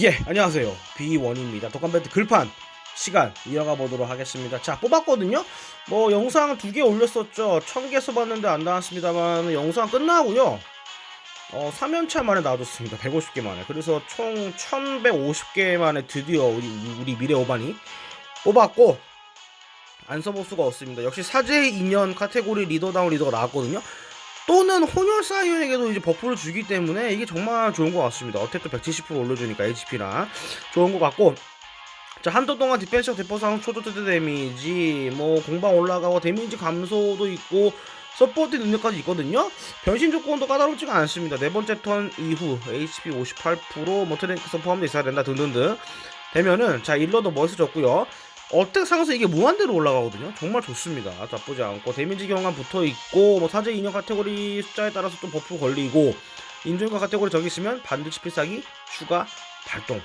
예, 안녕하세요. 비원입니다. 독감배트 글판 시간 이어가 보도록 하겠습니다. 자, 뽑았거든요. 뭐 영상 두 개 올렸었죠. 천 개 써봤는데 안 나왔습니다만 영상 끝나고요. 어, 3연차 만에 나와줬습니다. 150개 만에. 그래서 총 1150개 만에 드디어 우리, 우리 미래 오반이 뽑았고 안 써볼 수가 없습니다. 역시 사제 2년 카테고리 리더다운 리더가 나왔거든요. 또는 혼혈 사이언에게도 이제 버프를 주기 때문에 이게 정말 좋은 것 같습니다. 어택도 170% 올려주니까 HP랑 좋은 것 같고 자 한도 동안 디펜시와 대포상 초조트 데미지 뭐 공방 올라가고 데미지 감소도 있고 서포트 능력까지 있거든요. 변신 조건도 까다롭지가 않습니다. 네 번째 턴 이후 HP 58%뭐 트랭크서 포함되어 있어야 된다 등등등 되면은 자 일러도 멋있어 졌고요. 어택 상승 이게 무한대로 올라가거든요. 정말 좋습니다. 나쁘지 않고 데미지 경감 붙어 있고 뭐 사제 인형 카테고리 숫자에 따라서 또 버프 걸리고 인조인과 카테고리 저기 있으면 반드시 필살기 추가 발동.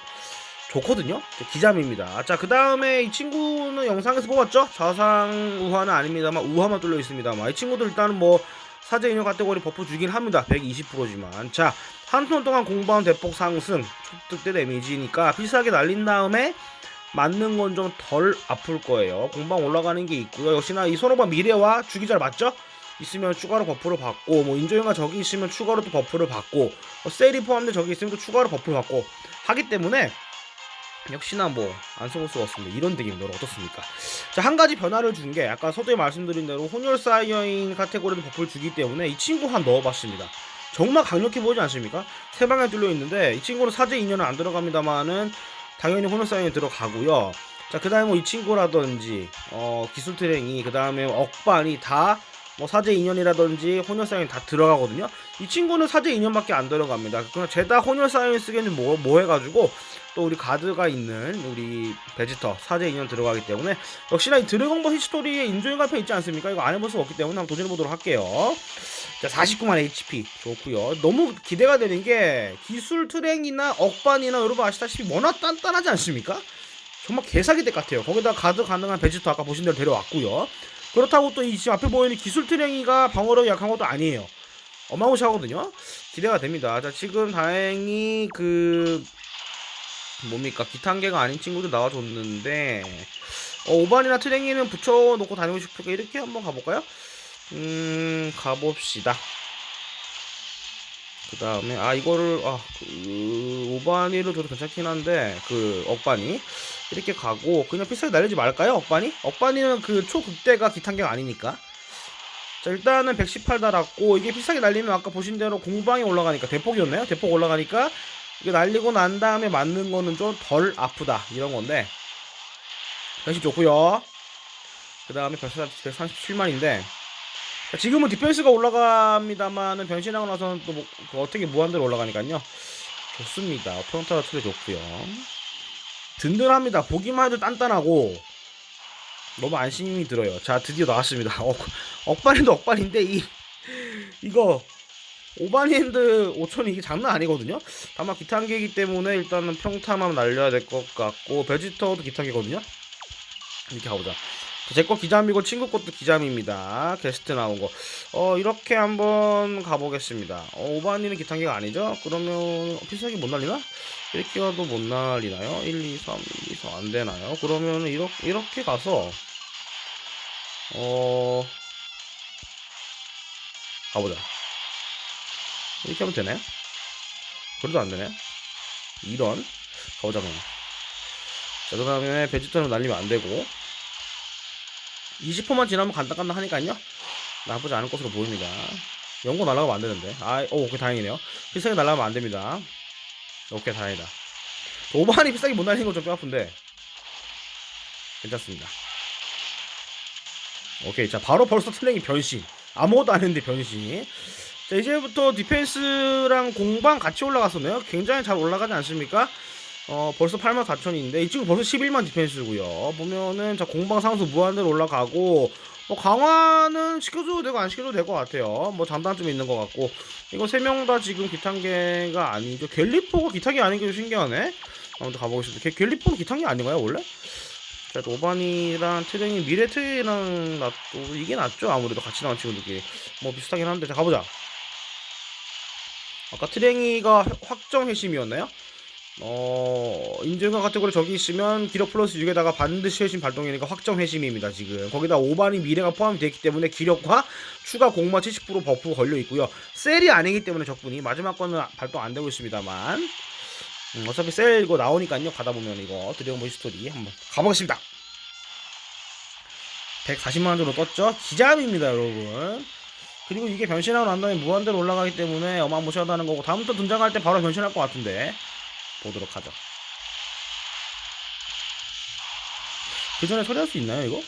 좋거든요. 기잠입니다. 자, 그 다음에 이 친구는 영상에서 뽑았죠? 좌상 우화는 아닙니다만 우화만 뚫려 있습니다만 이 친구들 일단은 뭐 사제 인형 카테고리 버프 주긴 합니다. 120%지만. 자, 한 톤 동안 공방 대폭 상승, 촉득대 데미지니까 필살기 날린 다음에 맞는 건 좀 덜 아플 거예요. 공방 올라가는 게 있고요. 역시나 이 손오바 미래와 주기잘 맞죠? 있으면 추가로 버프를 받고 뭐 인조영과 적이 있으면 추가로 또 버프를 받고 뭐 세일이 포함된 적이 있으면 또 추가로 버프를 받고 하기 때문에 역시나 뭐 안 써볼 수가 없습니다. 이런 덱입니다. 어떻습니까? 자 한 가지 변화를 준 게 아까 서두에 말씀드린 대로 혼혈 사이어인 카테고리도 버프를 주기 때문에 이 친구 한 넣어봤습니다. 정말 강력해 보이지 않습니까? 세 방에 뚫려 있는데 이 친구는 사제 2년은 안 들어갑니다만은 당연히 혼혈 사이언이 들어가고요. 자, 그 다음에 뭐 이 친구라든지, 어, 기술 트랭이, 그 다음에 억반이 다, 뭐 사제 인연이라든지 혼혈 사이언이 다 들어가거든요. 이 친구는 사제 인연밖에 안 들어갑니다. 그냥 죄다 혼혈 사이언 쓰기에는 뭐, 뭐 해가지고, 또 우리 가드가 있는 우리 베지터 사제 인연 들어가기 때문에, 역시나 이 드래곤볼 히스토리에 인조인 갈패 있지 않습니까? 이거 안 해볼 수 없기 때문에 한번 도전해보도록 할게요. 자, 49만 HP 좋고요. 너무 기대가 되는 게 기술 트랭이나 억반이나 여러분 아시다시피 워낙 단단하지 않습니까? 정말 개사기 덱 같아요. 거기다 가드 가능한 베지터 아까 보신 대로 데려왔고요. 그렇다고 또 이 지금 앞에 보이는 기술 트랭이가 방어력이 약한 것도 아니에요. 어마무시하거든요. 기대가 됩니다. 자, 지금 다행히 그 뭡니까 기탄계가 아닌 친구들 나와줬는데 어, 오반이나 트랭이는 붙여놓고 다니고 싶으니까 이렇게 한번 가볼까요? 음 가봅시다. 그 다음에 아 이거를 아 그 오반이를 줘도 괜찮긴 한데 그 억반이 이렇게 가고 그냥 필살기 날리지 말까요 억반이? 억반이는 그 초극대가 기탄계가 아니니까 자 일단은 118 달았고 이게 필살기 날리면 아까 보신 대로 공방이 올라가니까 대폭이었나요? 대폭 올라가니까 이게 날리고 난 다음에 맞는 거는 좀 덜 아프다 이런 건데 변신 좋고요 그 다음에 변신 137만인데 지금은 디펜스가 올라갑니다만은 변신하고 나서는 또 뭐, 그 어떻게 무한대로 올라가니까요. 좋습니다. 프론타라 트레 좋고요. 든든합니다. 보기만 해도 단단하고 너무 안심이 들어요. 자 드디어 나왔습니다. 억, 억반인도 억반인데 이 이거 오반핸드 5천이 이게 장난 아니거든요. 다만 기탄계이기 때문에 일단은 평타만 날려야 될 것 같고 베지터도 기탄계거든요. 이렇게 가보자. 제 거 기잠이고 친구 것도 기잠입니다. 게스트 나온 거. 어, 이렇게 한번 가보겠습니다. 어, 오바니는 기탄기가 아니죠? 그러면 필살기 못 날리나? 이렇게 가도 못 날리나요? 1, 2, 3, 1, 2, 3안 되나요? 그러면 이렇게, 이렇게 가서, 어, 가보자. 이렇게 하면 되나요? 그래도 안 되나요? 이런. 가보자, 그럼. 자, 그 다음에 베지터는 날리면 안 되고. 20호만 지나면 간당간당 하니까요. 나쁘지 않을 것으로 보입니다. 연고 날아가면 안 되는데. 아, 오, 오케이, 다행이네요. 필살기 날아가면 안 됩니다. 오케이, 다행이다. 오반이 필살기 못 날리는 건좀 뼈 아픈데. 괜찮습니다. 오케이, 자, 바로 벌써 트랭이 변신. 아무것도 안 했는데 변신. 자, 이제부터 디펜스랑 공방 같이 올라갔었네요. 굉장히 잘 올라가지 않습니까? 어 벌써 8만 4천인데 이 친구 벌써 11만 디펜스고요. 보면은 자 공방 상수 무한대로 올라가고 뭐 강화는 시켜줘도 되고 안 시켜도 될 것 같아요. 뭐 장단점 있는 것 같고. 이거 세 명 다 지금 기탄계가 아니죠. 갤리포가 기탄계 아닌 게좀 신기하네. 아무튼 가보겠습니다. 갤- 갤리포는 기탄계 아닌가요 원래? 자 오반이랑 트랭이 미래 트레이랑 낫도 이게 낫죠 아무래도 같이 나온 친구들끼리. 뭐 비슷하긴 한데. 자 가보자. 아까 트랭이가 확정 회심이었나요? 어, 인증과 카테고리 저기 있으면 기력 플러스 6에다가 반드시 회심 발동이니까 확정 회심입니다, 지금. 거기다 5반이 미래가 포함이 되어 있기 때문에 기력과 추가 공마 70% 버프 걸려 있고요. 셀이 아니기 때문에 적분이 마지막 거는 발동 안 되고 있습니다만. 음, 어차피 셀 이거 나오니까요. 가다 보면 이거 드래곤볼 히스토리 한번 가보겠습니다. 140만 원 정도 떴죠? 기잡입니다, 여러분. 그리고 이게 변신하고 난 다음에 무한대로 올라가기 때문에 어마무시하다는 거고 다음부터 등장할 때 바로 변신할 것 같은데 보도록 하죠. 그 전에 처리할 수 있나요, 이거?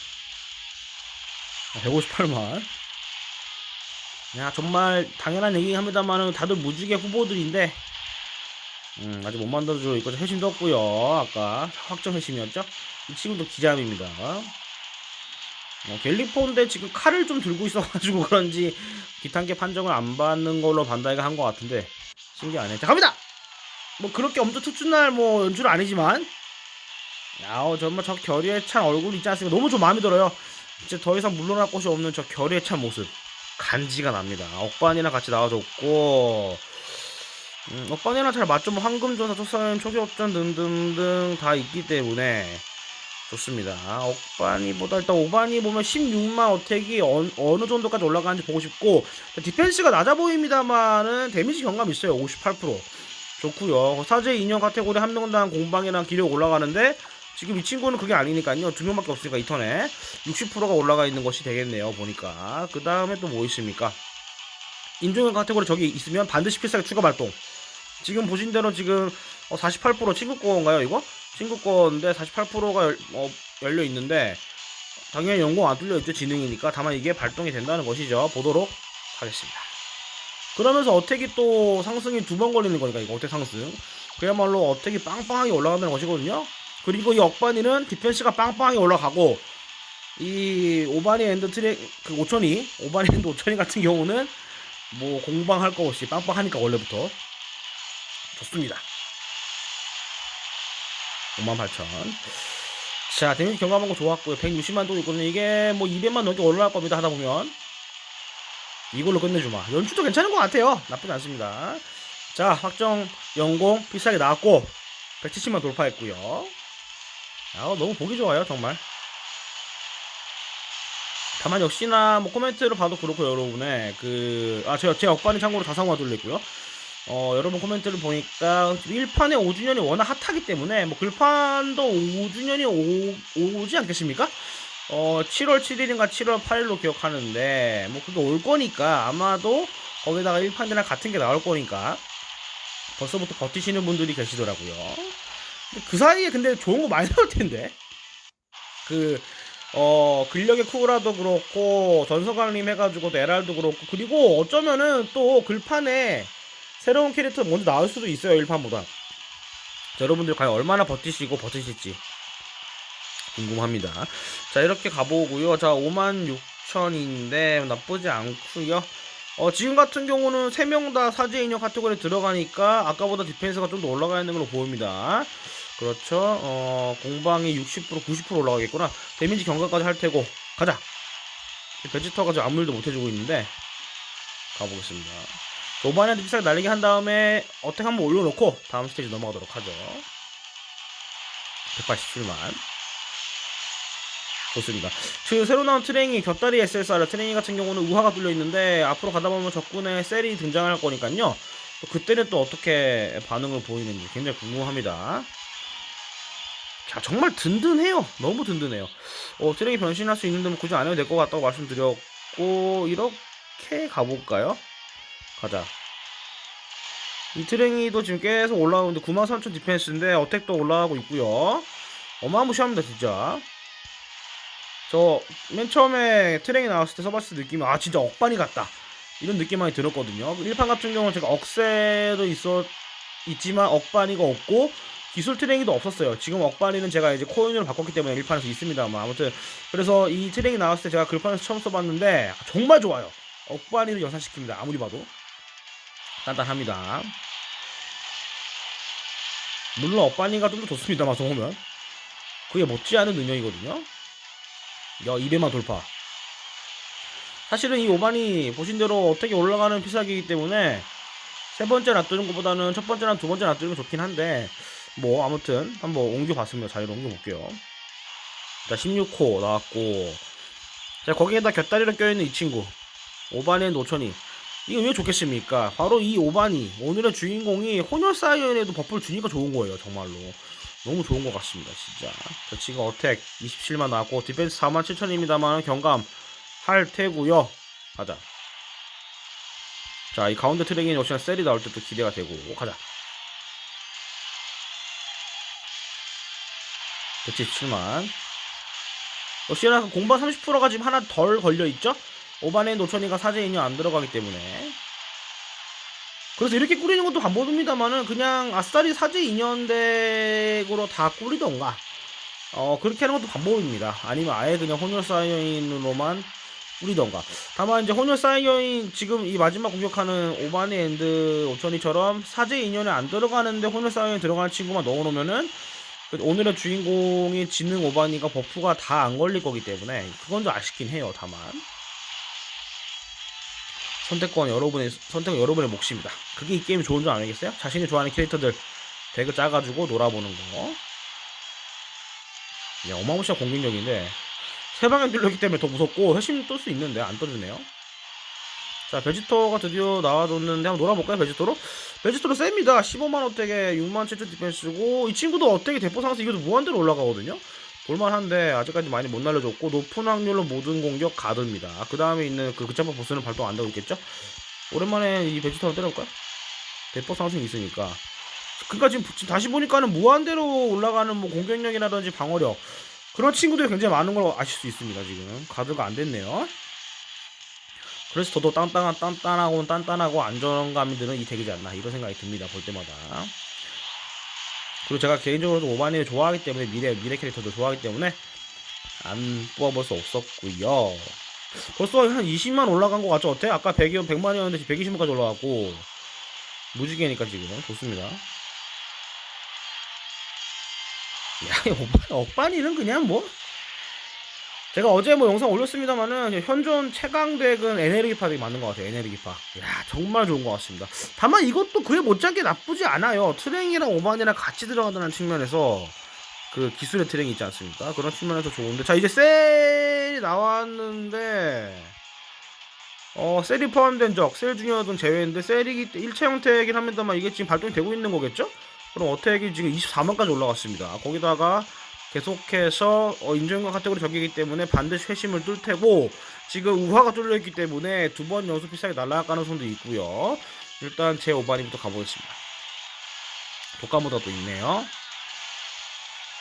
158만. 야, 정말 당연한 얘기긴 합니다만은 다들 무지개 후보들인데, 음, 아직 못 만들어주고 있고, 회심도 없고요 아까 확정 회심이었죠? 이 친구도 기자입니다. 어, 갤리포인데 지금 칼을 좀 들고 있어가지고 그런지 기탄계 판정을 안 받는 걸로 반다이가 한 것 같은데 신기하네. 자 갑니다. 뭐 그렇게 엄청 특출날 뭐 연출 아니지만 야우 정말 저 결의에 찬 얼굴 있지 않습니까? 너무 좀 마음에 들어요. 이제 더 이상 물러날 곳이 없는 저 결의에 찬 모습 간지가 납니다. 억반이랑 같이 나와줬고 음, 억반이랑 잘 맞죠? 뭐 황금전사, 초사연, 초기업전 등등등 다 있기 때문에 좋습니다. 억반이보다 일단 오반이 보면 16만 어택이 어, 어느 정도까지 올라가는지 보고 싶고 디펜스가 낮아 보입니다만은 데미지 경감 있어요. 58% 좋고요. 사제 인형 카테고리 한 명당 공방이랑 기력 올라가는데 지금 이 친구는 그게 아니니까요. 두 명밖에 없으니까 이 턴에 60%가 올라가 있는 것이 되겠네요. 보니까 그 다음에 또 뭐 있습니까? 인종형 카테고리 저기 있으면 반드시 필살기 추가 발동. 지금 보신 대로 지금 48% 친구 거인가요 이거? 친구 거인데 48%가 열, 어, 열려 있는데 당연히 연공 안 뚫려 있죠 지능이니까 다만 이게 발동이 된다는 것이죠 보도록 하겠습니다. 그러면서 어택이 또 상승이 두 번 걸리는 거니까 이거 어택 상승 그야말로 어택이 빵빵하게 올라간다는 것이거든요. 그리고 이 억반이는 디펜스가 빵빵하게 올라가고 이 오바니 앤드 트랙 그 5천이 오바니 앤드 5천이 같은 경우는 뭐 공방할 거 없이 빵빵하니까 원래부터 좋습니다. 58,000. 자, 데미지 경감한 거 좋았고요. 160만 도 있거든요. 이게 뭐 200만 넘게 올라갈 겁니다. 하다 보면. 이걸로 끝내주마. 연출도 괜찮은 것 같아요. 나쁘지 않습니다. 자, 확정 연공 비싸게 나왔고 170만 돌파했고요. 아, 너무 보기 좋아요, 정말. 다만 역시나 뭐 코멘트를 봐도 그렇고 여러분의 그아 제가 제 억반이 참고로 다상화 돌렸고요. 어, 여러분 코멘트를 보니까 1판의 5주년이 워낙 핫하기 때문에 뭐 글판도 5주년이 오, 오지 않겠습니까? 어, 7월 7일인가 7월 8일로 기억하는데 뭐 그게 올 거니까 아마도 거기다가 1판이랑 같은 게 나올 거니까 벌써부터 버티시는 분들이 계시더라고요. 그 사이에 근데 좋은 거 많이 나올 텐데. 그 어, 근력의 쿠라도 그렇고 전서강림 해가지고 에랄도 그렇고 그리고 어쩌면은 또 글판에 새로운 캐릭터 먼저 나올 수도 있어요 1판보다. 자, 여러분들 과연 얼마나 버티시고 버티실지 궁금합니다. 자 이렇게 가보고요. 자 56,000인데 나쁘지 않고요. 어, 지금 같은 경우는 3명 다 사제 인형 카테고리에 들어가니까 아까보다 디펜스가 좀 더 올라가 있는 걸로 보입니다. 그렇죠? 어, 공방이 60% 90% 올라가겠구나. 데미지 경과까지 할 테고. 가자! 베지터가 지금 아무 일도 못 해주고 있는데 가보겠습니다. 도반에 비싸게 날리게 한 다음에 어택 한번 올려놓고 다음 스테이지 넘어가도록 하죠. 187만. 좋습니다. 그 새로 나온 트레이닝 곁다리 SSR 트레이닝 같은 경우는 우화가 뚫려 있는데 앞으로 가다 보면 적군의 셀이 등장할 거니까요. 또 그때는 또 어떻게 반응을 보이는지 굉장히 궁금합니다. 자 정말 든든해요. 너무 든든해요. 어, 트레이 변신할 수 있는데 뭐 굳이 안 해도 될 것 같다고 말씀드렸고 이렇게 가볼까요? 가자. 이 트랭이도 지금 계속 올라오는데 93,000 디펜스인데 어택도 올라가고 있고요. 어마무시합니다 진짜. 저 맨 처음에 트랭이 나왔을 때 써봤을 때 느낌이 아 진짜 억반이 같다 이런 느낌 많이 들었거든요. 1판 같은 경우는 제가 억세도 있었 있지만 억반이가 없고 기술 트랭이도 없었어요. 지금 억반이는 제가 이제 코인으로 바꿨기 때문에 1판에서 있습니다만 아무튼 그래서 이 트랭이 나왔을 때 제가 글판에서 처음 써봤는데 정말 좋아요. 억반이를 연상시킵니다. 아무리 봐도. 단단합니다. 물론 업바니가 좀 더 좋습니다. 마성 보면 그게 못지않은 능력이거든요. 야 200만 돌파. 사실은 이 오반이 보신 대로 어떻게 올라가는 피사기이기 때문에 세 번째 놔두는 것보다는 첫 번째랑 두 번째 놔두는 게 좋긴 한데 뭐 아무튼 한번 옮겨봤습니다. 자리로 옮겨볼게요. 자 16호 나왔고 자 거기에다 곁다리로 껴있는 이 친구 오반의 노천이 이거 왜 좋겠습니까? 바로 이 오반이 오늘의 주인공이 혼혈 사이언에도 버프를 주니까 좋은 거예요 정말로 너무 좋은 것 같습니다 진짜. 자 지금 어택 27만 나왔고 디펜스 4만 7천입니다만 경감 할 테고요. 가자. 자 이 가운데 트랙인 역시나 셀이 나올 때 또 기대가 되고 가자. 177만. 역시나 그 공방 30%가 지금 하나 덜 걸려있죠? 오반에 노천이가 사제 인연 안 들어가기 때문에 그래서 이렇게 꾸리는 것도 방법입니다만은 그냥 아싸리 사제 인연덱으로 다 꾸리던가 어 그렇게 하는 것도 방법입니다. 아니면 아예 그냥 혼혈 사이언으로만 꾸리던가. 다만 이제 혼혈 사이언 지금 이 마지막 공격하는 오반의 엔드 오천이처럼 사제 인연에 안 들어가는데 혼혈 사이언 들어가는 친구만 넣어놓으면은 그 오늘의 주인공이 지능 오바니가 버프가 다 안 걸릴 거기 때문에 그건 좀 아쉽긴 해요 다만 선택권 여러분의 선택은 여러분의 몫입니다. 그게 이 게임 좋은 점 아니겠어요? 자신이 좋아하는 캐릭터들 덱을 짜가지고 놀아보는 거. 야, 어마무시한 공격력인데 세 방에 뚫렸기 때문에 더 무섭고 회심 뜰수 있는데 안 떠주네요. 자 베지터가 드디어 나와줬는데 한번 놀아볼까요 베지터로? 베지터로 셉니다. 15만 어택에 6만 7천 디펜스고 이 친구도 어택이 대포 상에서 이것도 무한대로 올라가거든요 볼만한데 아직까지 많이 못 날려줬고 높은 확률로 모든 공격 가드입니다. 그 다음에 있는 그 그짬바 보스는 발동 안 되고 있겠죠? 오랜만에 이 베지터로 때려볼까요? 대포 상승이 있으니까. 그니까 지금, 다시 보니까는 무한대로 올라가는 뭐 공격력이라든지 방어력 그런 친구들이 굉장히 많은 걸 아실 수 있습니다 지금. 가드가 안 됐네요. 그래서 저도 단단한 단단하고 단단하고 안정감이 드는 이 덱이지 않나 이런 생각이 듭니다 볼 때마다 그리고 제가 개인적으로도 오바니를 좋아하기 때문에 미래 미래 캐릭터도 좋아하기 때문에 안 뽑아볼 수 없었고요. 벌써 한 20만 올라간 것 같죠? 어때? 아까 100이 100만이었는데 지금 120만까지 올라갔고 무지개니까 지금. 좋습니다. 야, 이 오빠, 억반이는 그냥 뭐 제가 어제 뭐 영상 올렸습니다만은 현존 최강 덱은 에네르기파 덱이 맞는 것 같아요. 에네르기파. 야 정말 좋은 것 같습니다. 다만 이것도 그에 못지않게 나쁘지 않아요. 트랭이랑 오반이랑 같이 들어간다는 측면에서 그 기술의 트랭이 있지 않습니까? 그런 측면에서 좋은데 자 이제 셀이 나왔는데 어 셀이 포함된 적, 셀등 제외인데 셀이 일체 형태이긴 합니다만 이게 지금 발동이 되고 있는 거겠죠? 그럼 어택이 지금 24만까지 올라갔습니다. 거기다가 계속해서 어, 인정과 카테고리 적이기 때문에 반드시 회심을 뚫 테고 지금 우화가 뚫려 있기 때문에 두 번 연속 비싸게 날아갈 가능성도 있고요. 일단 제 오바님부터 가보겠습니다. 독감보다 또 있네요.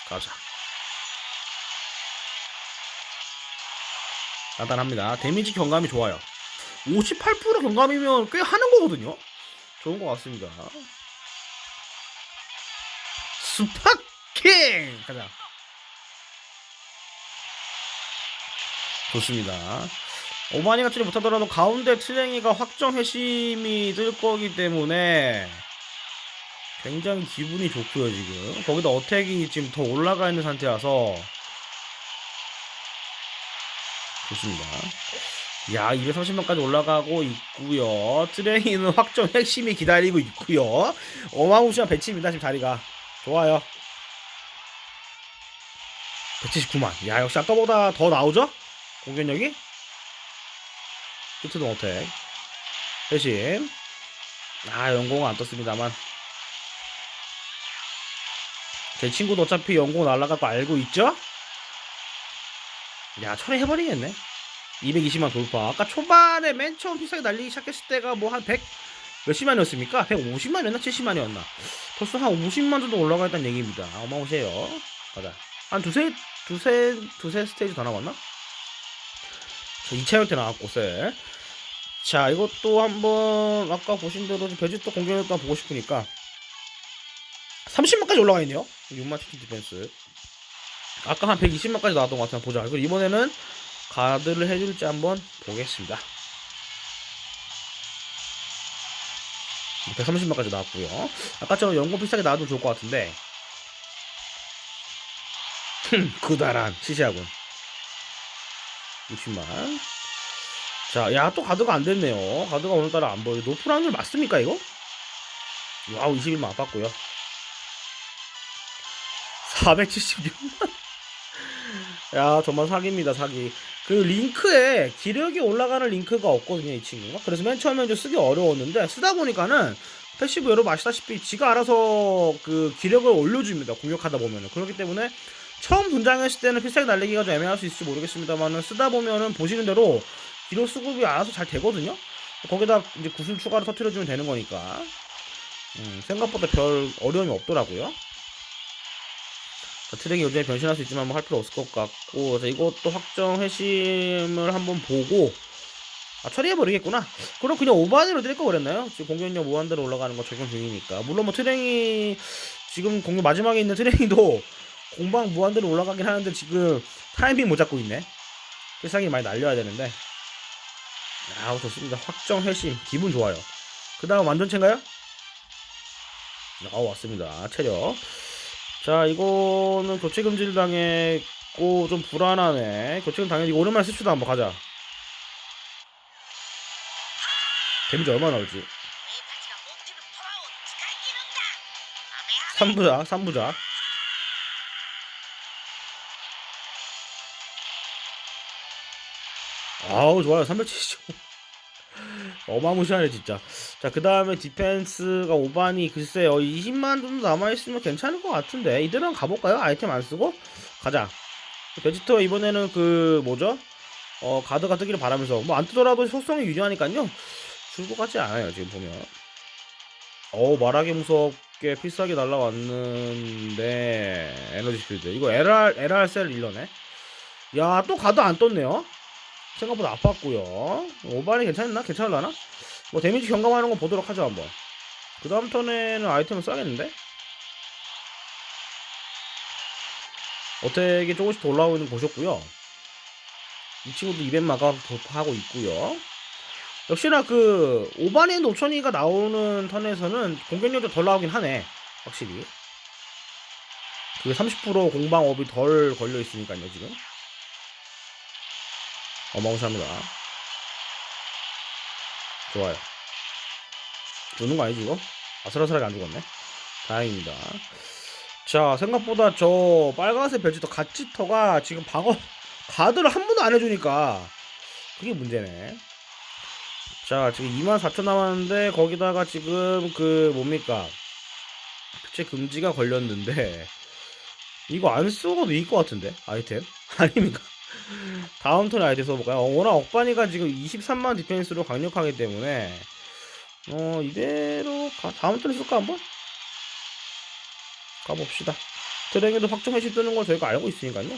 가자. 간단합니다. 데미지 경감이 좋아요. 58% 경감이면 꽤 하는 거거든요. 좋은 것 같습니다. 스파킹! 가자. 좋습니다. 오마니가 처리 못하더라도 가운데 트랭이가 확정 회심이 뜰 거기 때문에 굉장히 기분이 좋고요 지금 거기다 어택이 지금 더 올라가 있는 상태라서 좋습니다. 야 230만까지 올라가고 있고요 트랭이는 확정 핵심이 기다리고 있고요 어마무시한 배치입니다 지금 다리가 좋아요 179만 야 역시 아까보다 더 나오죠? 공격력이? 히트도 어택 대신. 아 연공은 안 떴습니다만. 제 친구도 어차피 연공 날라갈 거 알고 있죠? 야 처리해버리겠네. 220만 돌파. 아까 초반에 맨 처음 비싸게 날리기 시작했을 때가 뭐 한 100 몇십만이었습니까? 150만이었나? 70만이었나? 벌써 한 50만 정도 올라가 있다는 얘기입니다. 어마무시해요. 가자. 한 두세 두세 두세 스테이지 더 남았나? 자, 2차 형태 나왔고 셀. 자 이것도 한번 아까 보신 대로 베지터 공격력도 보고 싶으니까. 30만까지 올라가 있네요. 6만 치킨 디펜스. 아까 한 120만까지 나왔던 것 같아요. 보자. 그리고 이번에는 가드를 해줄지 한번 보겠습니다. 130만까지 나왔고요. 아까처럼 연금 비싸게 나와도 좋을 것 같은데. 그다란 시시하군 60만. 자, 야, 또 가드가 안 됐네요. 가드가 오늘따라 안 보여. 높은 확률 맞습니까, 이거? 와우 21만 아팠고요 476만 야 정말 사기입니다 사기 그 링크에 기력이 올라가는 링크가 없거든요 이 친구가 그래서 맨 처음에 좀 쓰기 어려웠는데 쓰다 보니까는 패시브 여러분 아시다시피 지가 알아서 그 기력을 올려줍니다 공격하다 보면은 그렇기 때문에 처음 분장했을 때는 필살기 날리기가 좀 애매할 수 있을지 모르겠습니다만은 쓰다 보면은 보시는 대로 기록 수급이 알아서 잘 되거든요. 거기다 이제 구슬 추가로 터트려주면 되는 거니까. 음, 생각보다 별 어려움이 없더라고요. 자, 트랙이 요즘에 변신할 수 있지만 뭐 할 필요 없을 것 같고 자, 이것도 확정 회심을 한번 보고 아 처리해버리겠구나. 그럼 그냥 오반으로 뛸거 그랬나요? 지금 공격력 무한대로 올라가는 거 적용 중이니까. 물론 뭐 트랭이 지금 공격 마지막에 있는 트랭이도 공방 무한대로 올라가긴 하는데 지금 타이밍 못 잡고 있네. 필살기 많이 날려야 되는데. 아우 좋습니다. 확정 회심. 기분 좋아요. 그 다음 완전체인가요? 아 왔습니다. 체력. 자 이거는 교체 금지를 당했고 좀 불안하네. 교체금 당했지 오랜만에 스추도 한번 가자. 데미지 얼마 나올지. 3부자 3부자 아우 좋아요. 375 어마무시하네 진짜. 자 그 다음에 디펜스가 5반이 글쎄요. 20만 정도 남아있으면 괜찮을 것 같은데. 이들은 가볼까요? 아이템 안 쓰고? 가자. 베지터 이번에는 그 뭐죠? 어 가드가 뜨기를 바라면서. 뭐 안 뜨더라도 속성이 유리하니까요. 줄것 같지 않아요 지금 보면. 어우 말하기 무섭게 필살기 날라왔는데 에너지 필드. 이거 LR, LR 셀 일러네. 야 또 가드 안 떴네요 생각보다 아팠고요 오반이 괜찮나? 괜찮을라나? 뭐 데미지 경감하는 거 보도록 하죠 한번 그 다음 턴에는 아이템을 써야겠는데? 어떻게 조금씩 거 보셨고요 이 친구도 이벤 마가 돌파하고 있고요 역시나 그 오반의 노천이가 나오는 턴에서는 공격력이 덜 나오긴 하네 확실히 그게 30% 공방업이 덜 걸려 있으니까요 지금 어마무시합니다. 좋아요. 죽는 거 아니지 이거? 아슬아슬하게 안 죽었네. 다행입니다. 자 생각보다 저 빨간색 벨지터 갓지터가 지금 방어 가드를 한 번도 안 해주니까 그게 문제네. 자 지금 24,000 남았는데 거기다가 지금 그 뭡니까 교체 금지가 걸렸는데 이거 안 쓰고도 이길 것 같은데 아이템 아닙니까? 다음 턴에 아이디 써볼까요? 어, 워낙 억반이가 지금 23만 디펜스로 강력하기 때문에 어 이대로 가, 다음 턴에 쓸까 한번? 가봅시다. 트랭에도 확정 해시 뜨는 걸 저희가 알고 있으니까요.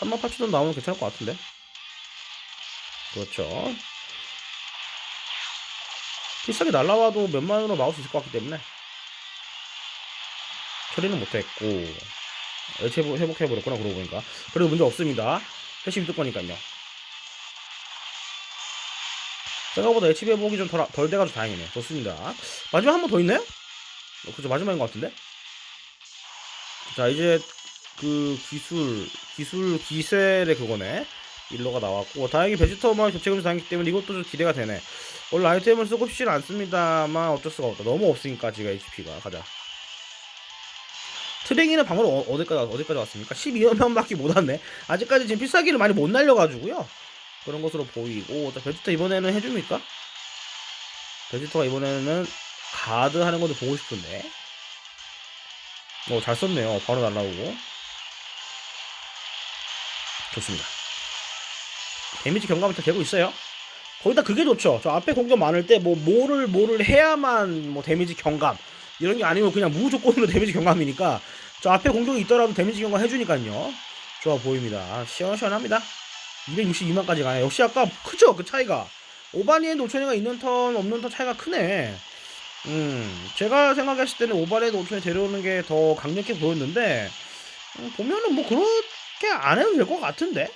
3만 8천원 나오면 괜찮을 것 같은데. 그렇죠. 필살기 날라와도 몇만원으로 막을 수 있을 것 같기 때문에. 처리는 못했고 회복, 회복해버렸구나 그러고 보니까. 그래도 문제 없습니다. 패시브 뜰 거니까요. 생각보다 HP 회복이 좀 덜, 덜 돼가지고 다행이네. 좋습니다. 마지막 한 번 더 있나요? 어, 그죠 마지막인 것 같은데? 자 이제 그 기술 기술 기셀의 그거네. 일로가 나왔고 다행히 베지터만 교체금지 당했기 때문에 이것도 좀 기대가 되네. 원래 아이템을 쓰고 싶지는 않습니다만 어쩔 수가 없다. 너무 없으니까 지가 HP가. 가자 트랭이는 방으로 어, 어디까지, 왔- 어디까지 왔습니까? 12연명밖에 못 왔네. 아직까지 지금 필살기를 많이 못 날려가지고요. 그런 것으로 보이고, 자, 베지터 이번에는 해줍니까? 베지터가 이번에는 가드 하는 것도 보고 싶은데. 어, 잘 썼네요. 바로 날라오고. 좋습니다. 데미지 경감이 다 되고 있어요. 거기다 그게 좋죠. 저 앞에 공격 많을 때 뭐 뭐를 뭐를 해야만 뭐 데미지 경감 이런 게 아니면 그냥 무조건으로 데미지 경감이니까 저 앞에 공격이 있더라도 데미지 경감 해주니까요. 좋아 보입니다. 시원시원합니다. 262만까지 가네. 역시 아까 크죠 그 차이가. 오바니에 노천이가 있는 턴 없는 턴 차이가 크네. 음 제가 생각했을 때는 오바니에 노천이 데려오는 게 더 강력해 보였는데 음, 보면은 뭐 그렇게 안 해도 될 것 같은데.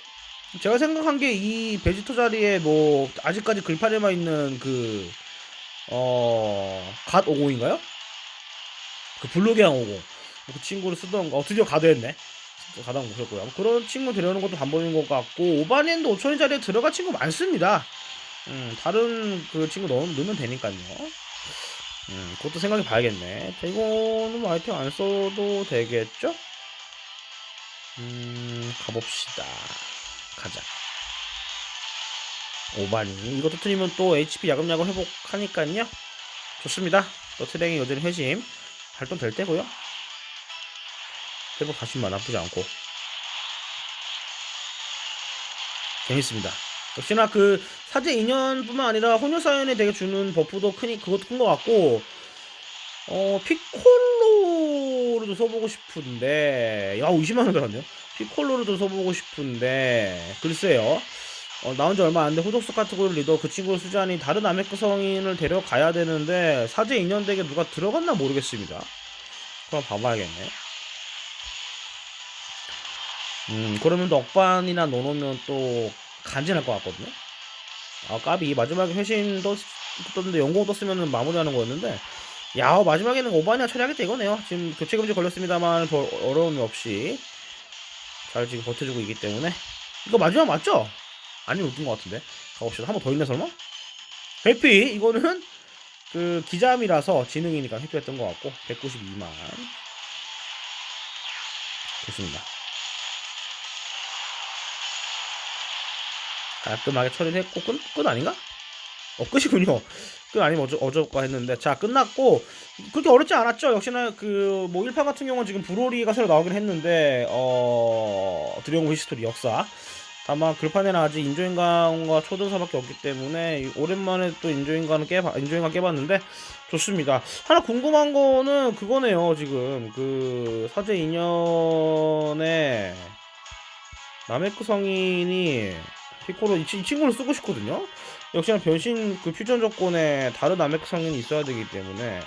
제가 생각한 게 이 베지터 자리에 뭐 아직까지 글판에만 있는 그 어갓 50인가요? 그 블루게랑 오고 그 친구를 쓰던 거 어, 드디어 가드했네 가당 보셨고요 그런 친구 데려오는 것도 방법인 것 같고 오바니엔도 5천원 자리에 들어갈 친구 많습니다 음 다른 그 친구 넣, 넣으면 되니까요 음, 그것도 생각해 봐야겠네. 자, 이거는 뭐 아이템 안 써도 되겠죠? 음, 가봅시다. 가자. 오바니. 이거 터트리면 또 HP 야금야금 회복하니까요. 좋습니다. 또 트랭이 여전히 회심. 발동될 때고요. 회복 40만 나쁘지 않고. 재밌습니다. 역시나 그 사제 인연뿐만 아니라 혼혈 사연에 되게 주는 버프도 크니 그것도 큰 것 같고 어 피콜로로도 써보고 싶은데 야 20만 원 들었네요. 피콜로로도 써보고 싶은데 글쎄요. 어, 나온 지 얼마 안돼 호독스 카테고리 리더 그 친구를 수자니 다른 아메크 성인을 데려가야 되는데 사제 인연 덱에 누가 들어갔나 모르겠습니다. 그럼 봐봐야겠네. 음 그러면 또 억반이나 넣어놓으면 또 간지날 것 같거든요. 아 까비 마지막에 회신 떴, 떴는데 영공 떴으면 마무리하는 거였는데 야 마지막에는 오반이나 처리하겠다 이거네요. 지금 교체 금지 걸렸습니다만 더 어려움이 없이 잘 지금 버텨주고 있기 때문에 이거 마지막 맞죠? 아니면 웃긴 것 같은데 가봅시다. 한 번 더 있나 설마? 회피 이거는 그 기자함이라서 지능이니까 회피했던 것 같고 192만 좋습니다. 깔끔하게 처리를 했고 끝, 끝 아닌가? 어 끝이군요. 끝 아니면 어쩌, 어쩔까 했는데 자 끝났고 그렇게 어렵지 않았죠. 역시나 그 뭐 1판 같은 경우는 지금 브로리가 새로 나오긴 했는데 어 드래곤 히스토리 역사 다만 글판에는 아직 인조인간과 초등사밖에 없기 때문에 오랜만에 또 인조인간을 깨봐 인조인간 깨봤는데 좋습니다. 하나 궁금한 거는 그거네요. 지금 그 사제 인연에 나메크 성인이 피코로 이, 친- 이 친구를 쓰고 싶거든요. 역시나 변신 그 퓨전 조건에 다른 아메크 성인이 있어야 되기 때문에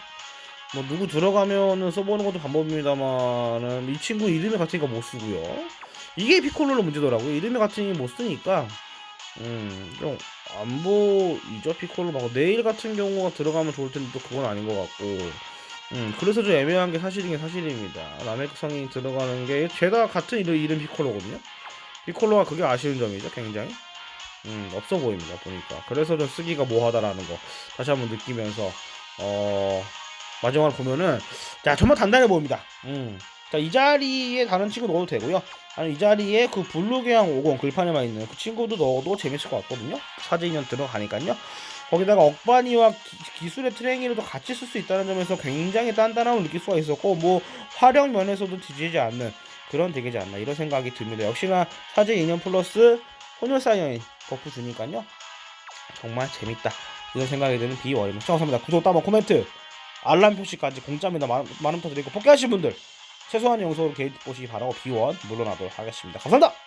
뭐 누구 들어가면은 써보는 것도 방법입니다만은 이 친구 이름이 같으니까 못 쓰고요. 이게 피콜로로 문제더라고요. 이름이 같으니 못 쓰니까 음 좀 안 보이죠 피콜로 막 내일 같은 경우가 들어가면 좋을 텐데 또 그건 아닌 것 같고 음 그래서 좀 애매한 게 사실이긴 사실입니다. 아메크 성인이 들어가는 게 죄다 같은 이름, 이름 피콜로거든요. 피콜로가 그게 아쉬운 점이죠, 굉장히. 음, 없어 보입니다, 보니까. 그래서 좀 쓰기가 뭐하다라는 거 다시 한번 느끼면서, 어, 마지막으로 보면은, 자, 정말 단단해 보입니다. 음. 자, 이 자리에 다른 친구 넣어도 되고요. 아니, 이 자리에 그 블루계양 50 글판에만 있는 그 친구도 넣어도 재밌을 것 같거든요. 사제 인연 들어가니까요. 거기다가 억반이와 기, 술의 트레이닝도 같이 쓸 수 있다는 점에서 굉장히 단단함을 느낄 수가 있었고, 뭐, 활용 면에서도 뒤지지 않는 그런 덱이지 않나 이런 생각이 듭니다. 역시나 사제 인연 플러스 혼혈 사이언 버프 주니까요. 정말 재밌다. 이런 생각이 드는 비워입니다. 시청합니다. 구독, 따번, 코멘트, 알람 표시까지 공짜입니다. 많은, 많은 부탁드리고 포기하신 분들 최소한 영상으로 게이트 보시기 바라고 비원 물러나도록 하겠습니다. 감사합니다.